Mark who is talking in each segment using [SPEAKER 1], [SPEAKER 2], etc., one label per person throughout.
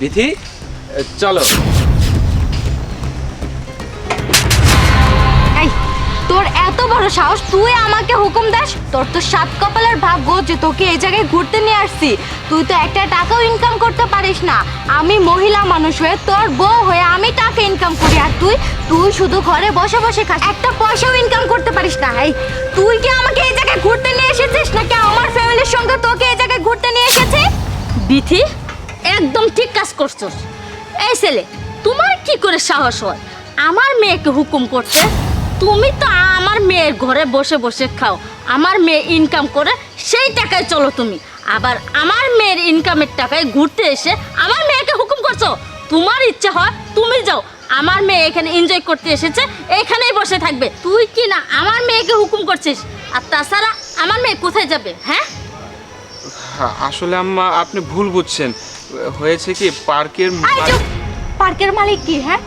[SPEAKER 1] বিথি চলো।
[SPEAKER 2] তোর এত বড় সাহস তুই আমাকে হুকুম দাস? তোর তো সাত কপালের ভাগ্য যে তোকে এই জায়গায় ঘুরতে নিয়ে আসছি। তুই তো একটা টাকাও ইনকাম করতে পারিস না। আমি মহিলা মানুষ হয়ে তোর বউ হয়ে আমি টাকা ইনকাম করি। আর তুই তুই শুধু ঘরে বসে বসে খাস। একটা পয়সাও ইনকাম করতে পারিস না। এই তুই কি আমাকে এই জায়গায় ঘুরতে নিয়ে এসেছিস? নাকি আমার ফ্যামিলির সঙ্গে তোকে এই জায়গায় ঘুরতে নিয়ে এসেছে?
[SPEAKER 3] বিথি? একদম ঠিক কাজ করছস। এই ছেলে তোমার কি করে সাহস হয়? আমার মেয়েকে হুকুম করতে তুমি তো আমার মেয়ের ঘরে বসে বসে খাও আমার মেয়ে ইনকাম করে সেই টাকায় চলো তুমি। আবার আমার মেয়ের ইনকামের টাকায় ঘুরতে এসে আমার মেয়েকে হুকুম করছ? তোমার ইচ্ছা হয় তুমি যাও। আমার মেয়ে এখানে এনজয় করতে এসেছে এখানেই বসে থাকবে। তুই কি না আমার মেয়েকে হুকুম করছিস? আর তাছাড়া আমার মেয়ে কোথায় যাবে হ্যাঁ,
[SPEAKER 1] আসলে আম্মা আপনি ভুল বুঝছেন। হয়েছে কি পার্কের
[SPEAKER 2] পার্কের মালিক কি হ্যাঁ?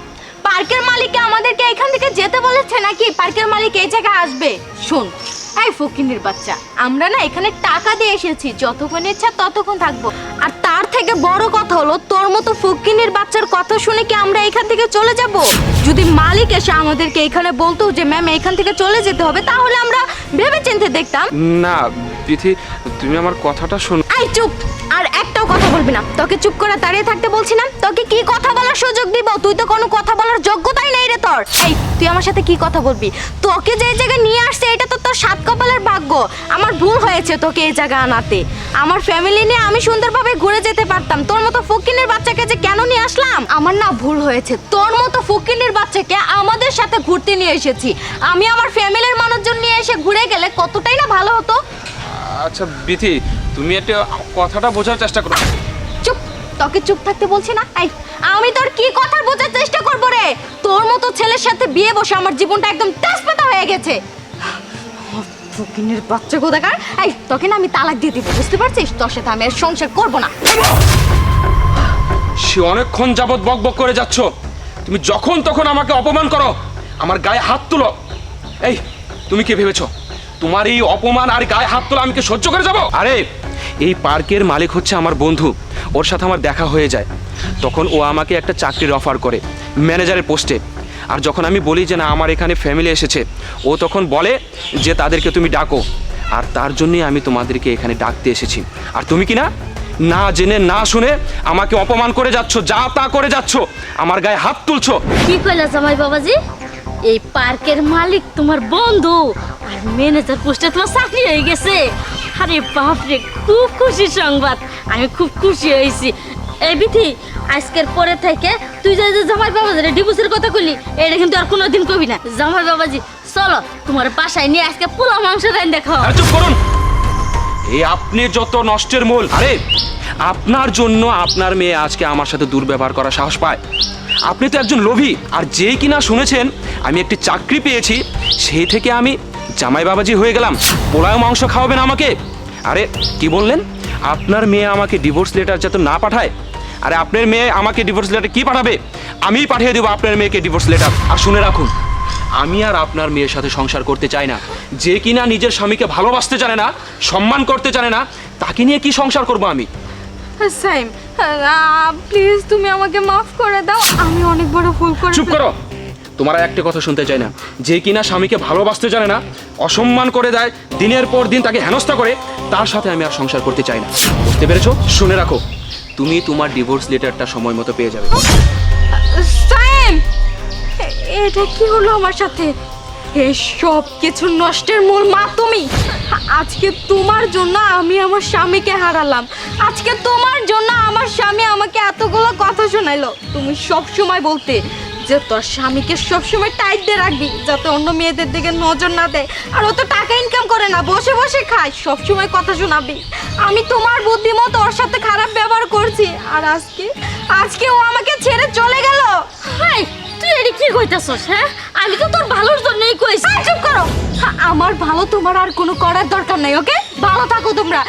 [SPEAKER 2] পার্কের মালিক আমাদেরকে এখান থেকে যেতে বলেছে নাকি? পার্কের মালিক এই জায়গায় আসবে? শোন এই ফকিনির বাচ্চা আমরা না এখানে টাকা দিয়ে এসেছি যতক্ষণ ইচ্ছা ততক্ষণ থাকব। আর থেকে বড় কথা হলো তোর মতো ফকিনির বাচ্চার কথা শুনে কি আমরা এখান থেকে চলে যাব? যদি মালিক এসে আমাদেরকে এখানে বলতো যে ম্যাম এখান থেকে চলে যেতে হবে তাহলে আমরা ভেবে চিন্তে দেখতাম।
[SPEAKER 1] না বিথি তুমি আমার কথাটা শোনো
[SPEAKER 2] আই চুপ! আর একটাও কথা বলবি না। তোকে চুপ করে দাঁড়িয়ে থাকতে বলছি না। তোকে কি কথা বলার সুযোগ দিব? তুই তো কোনো কথা বলার যোগ্যতাই নেই রে তোর। এই তুই আমার সাথে কি কথা বলবি? তোকে যে জায়গায় নিয়ে আসছে এটা ভাগ্য আমার ভুল হয়েছে তোকে এই জায়গা আনাতে। আমার ফ্যামিলি নিয়ে আমি সুন্দরভাবে ঘুরে যেতে পারতাম। তোর মতো ফকিনের বাচ্চাকে যে কেন নিয়ে আসলাম? আমার না ভুল হয়েছে। তোর মতো ফকিনের বাচ্চাকে আমাদের সাথে ঘুরতে নিয়ে এসেছি। আমি আমার ফ্যামিলির মানুষজন নিয়ে এসে ঘুরে গেলে কতটাই না ভালো হতো?
[SPEAKER 1] আচ্ছা বিথি তুমি একটা কথাটা বোঝার চেষ্টা করো।
[SPEAKER 2] চুপ তোকে চুপ থাকতে বলছি না? এই আমি তোর কি কথা বোঝার চেষ্টা করব রে? তোর মতো ছেলের সাথে বিয়ে বসে আমার জীবনটা একদম তেজপাতা হয়ে গেছে। ফকিনের বাচ্চা কোথাকার এই তোকে না আমি তালাক দিয়ে দিব বুঝতে পারছিস? তোর সাথে আমি আর সংসার করব না।
[SPEAKER 1] সে অনেকক্ষণ যাবৎ বক বক করে যাচ্ছ। তুমি যখন তখন আমাকে অপমান করো আমার গায়ে হাত তুলো। এই তুমি কি ভেবেছো? তোমার এই অপমান আর গায়ে হাত তোলা আমি কি সহ্য করে যাব? আরে এই পার্কের মালিক হচ্ছে আমার বন্ধু। ওর সাথে আমার দেখা হয়ে যায়। তখন ও আমাকে একটা চাকরির অফার করে ম্যানেজারের পোস্টে আর যখন আমি বলি যে না, আমার এখানে ফ্যামিলি এসেছে, ও তখন বলে যে, তাদেরকে তুমি ডাকো। আর তার জন্যই আমি তোমাদেরকে এখানে ডাকতে এসেছি। আর তুমি কি না? না জেনে, না শুনে আমাকে অপমান করে যাচ্ছ, যা তা করে যাচ্ছ, আমার গায়ে হাত তুলছো।
[SPEAKER 3] কি কইলা জামাই বাবাজি? এই পার্কের মালিক তোমার বন্ধু আর ম্যানেজার পোস্টে তোমার চাকরি হয়ে গেছে। আরে বাপরে, খুব খুশি সংবাদ। আমি খুব খুশি হয়েছি। এই বিথি আজকের পরে থেকে তুই যে জামাই বাবাজির ডিভোর্সের কথা কইলি এটা কিন্তু আর কোনোদিন কবি না। জামাই বাবাজি, চলো, তোমার বাসায় নিয়ে আজকে পোলা মাংস রান
[SPEAKER 1] আরে চুপ করুন। এই আপনি যত নষ্টের মূল। আরে, আপনার জন্য আপনার মেয়ে আজকে আমার সাথে দুর্ব্যবহার করার সাহস পায়। আপনি তো একজন লোভী, আর যেই কিনা শুনেছেন, আমি একটি চাকরি পেয়েছি সেই থেকে আমি জামাই বাবাজি হয়ে গেলাম। পোলাও মাংস খাওয়াবেন আমাকে। আরে, কি বললেন? আপনার মেয়ে আমাকে ডিভোর্স লেটার যাতে না পাঠায় আরে আপনার মেয়ে আমাকে ডিভোর্স লেটার কি পাঠাবে? আমিই পাঠিয়ে দেবো আপনার মেয়েকে ডিভোর্স লেটার আর শুনে রাখুন আমি আর আপনার মেয়ের সাথে সংসার করতে চাই না। যে কিনা নিজের স্বামীকে ভালোবাসতে জানে না সম্মান করতে জানে না তাকে নিয়ে কি সংসার করব আমি?
[SPEAKER 2] সাইম প্লিজ তুমি আমাকে মাফ করে দাও। আমি অনেক বড় ভুল করে
[SPEAKER 1] চুপ করো। তোমার আর একটা কথা শুনতে চাই না। যে কিনা স্বামীকে ভালোবাসতে জানে না অসম্মান করে দেয় দিনের পর দিন তাকে হেনস্থা করে তার সাথে আমি আর সংসার করতে চাই না। বুঝতে পেরেছ? শুনে রাখো। তুমি তোমার ডিভোর্স লেটারটা সময় মতো পেয়ে যাবে।
[SPEAKER 2] এটা কি হলো আমার সাথে? এসব কিছু নষ্টের মূল মা তুমি। আজকে তোমার জন্য আমি আমার স্বামীকে হারালাম। আজকে তোমার জন্য আমার স্বামী আমাকে এতগুলো কথা শোনাইলো। তুমি সব সময় বলতে যে তোর স্বামীকে সবসময় টাইট দিয়ে রাখবি, যাতে অন্য মেয়েদের দিকে নজর না দেয়। আর ও তো টাকা ইনকাম করে না, বসে বসে খায় সবসময় কথা শোনাবি। আমি তোমার বুদ্ধিমতো আর আজকে? আজকে ও আমাকে ছেড়ে চলে গেল।
[SPEAKER 3] হাই তুই এটি কি কইতাছস হ্যাঁ? আমি তো তোর ভালোর জন্যই কইছি।
[SPEAKER 2] চুপ করো। হা, আমার ভালো তোমার আর কোনো করার দরকার নাই ওকে? ভালো থাকো তোমরা।